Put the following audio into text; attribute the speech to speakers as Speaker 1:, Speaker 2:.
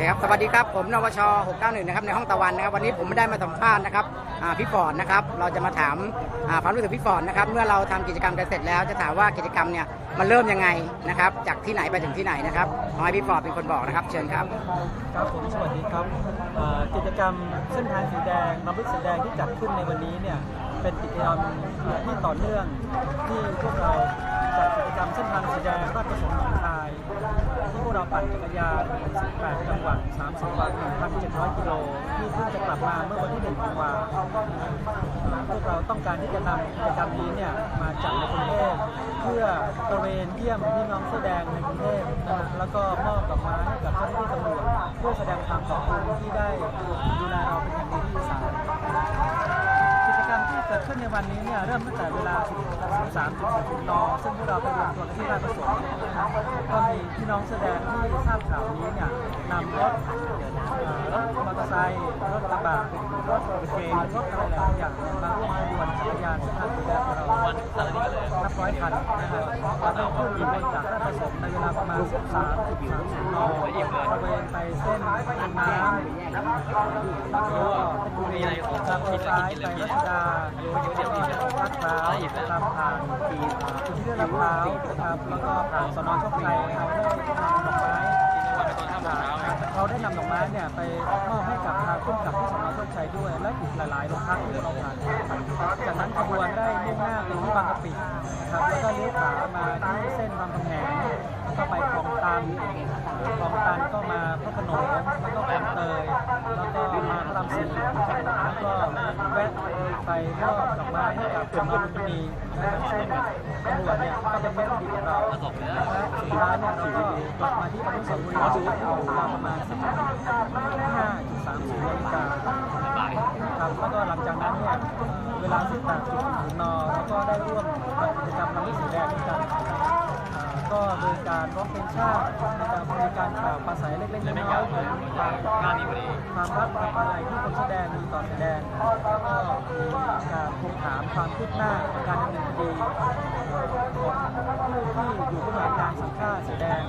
Speaker 1: คครับสวัสดีครับผมนวช 691 นะครับในห้องตะวันนะครับวันนี้ผมไม่ได้มาสัมภาษณ์นะครับพี่ฟอร์ดนะครับเราจะมาถามความรู้สึกพี่ฟอร์ดนะครับเมื่อเราทำกิจกรรมกันเสร็จแล้วจะถามว่ากิจกรรมเนี่ยมันเริ่มยังไงนะครับจากที่ไหนไปถึงที่ไหนนะครับขอให้พี่ฟอร์ดเป็นคนบอกนะครับ เชิญครับ
Speaker 2: ครับผมสวัสดีครับกิจกรรมเส้นทางสีแดงน้ำลึกสีแดงที่จัดขึ้นในวันนี้เนี่ยเป็นกิจกรรมที่ต่อเนื่องที่พวกเราจัดกิจกรรมเส้นทางสีแดงราชประสงค์นองคายที่พวก เราปั่นจักรยาน18จังหวัด30วัน1,700กิโลที่เพิ่งจะกลับมาเมื่อวันที่1ธันวาคมพวกเราต้องการที่จะนำกิจกรรมนี้เนี่ยมาจัดในกรุงเทพเพื่อตระเวนเยี่ยมพี่น้องเสื้อแดงในกรุงเทพนะแล้วก็มอบดอกไม้ให้กับเจ้าหน้าที่ตำรวจเพื่อแสดงความขอบคุณที่ได้ดูแลเราเป็นอย่างดีที่อีสานกิจกรรมที่เกิด ขึ้นในวันนี้เนี่ยเริ่มตั้งแต่เวลา 13.00นซึ่งพวกเราไปรวมตัวกันที่ราชประสงค์นะครับก็มีพี่น้องแสดงที่ทราบข่าวนี้เนี่ยนำรถเอ่อรถมอเตอร์ไซค์รถกระบะรถเก๋งรถอะไรหลายอย่างมาร่วมขบวนจักรยานที่ทางสีแดงของเรานับร้ อยคันนะครับเราได้ขึ้นขบวนจากผสมในเวลาประมาณ13.30นตระเวนไปเส้นน้ำแล้วก็มีอะไรของทางซ้ายไปรัชดาแล้วก็ลาดพร้าวตามผ่านปีจุดที่ได้รับพร้าวนะครับแล้วก็ผ่านสนโชคชัยเราได้นำดอกไม้เราได้นำดอกไม้เนี่ยไปมอบให้กับทางผู้กับที่สนโชคชัยด้วย และอีกหลายๆโรงพักที่เราผ่านจากนั้นขบวนได้มุ่งหน้าไปที่บางกะปินะครับแล้วก็เลี้ยวขวามาที่เส้นบางกำแหงแล้วก็ไปคลองตันคลองตันก็มาพระโขนงแล้วก็คลองเตยแล้วก็มาพระรามสี่แล้วก็แวะ ไปมอบดอกไม้ให้กับชาวบ้านลุมพินีนะครับตำรวจเนี่ยก็เป็นแม่ดีของเราแล้วสุดท้ายเนี่ยเราก็กลับมาที่อนุสาวรีย์ประมาณประมาณ15.30นาฬิกาครับแล้วก็หลังจากนั้นเนี่ยเวลา18จุดถึงนแล้วก็ได้ร่วมกิจกรรมน้ำลึกสีแดงด้วยกันอ่าก็โดย การร้องเพลงชาตินะครับมีการกล่าวปราศัยเล็กๆน้อยๆถึงความความรักความอะไรที่คนแสดงมีต่อแสดงแล้วก็มีการทวงถามความคืบหน้าการดำเนินคดีของผู้ที่อยู่เบื้องหลังการสังฆาแสดง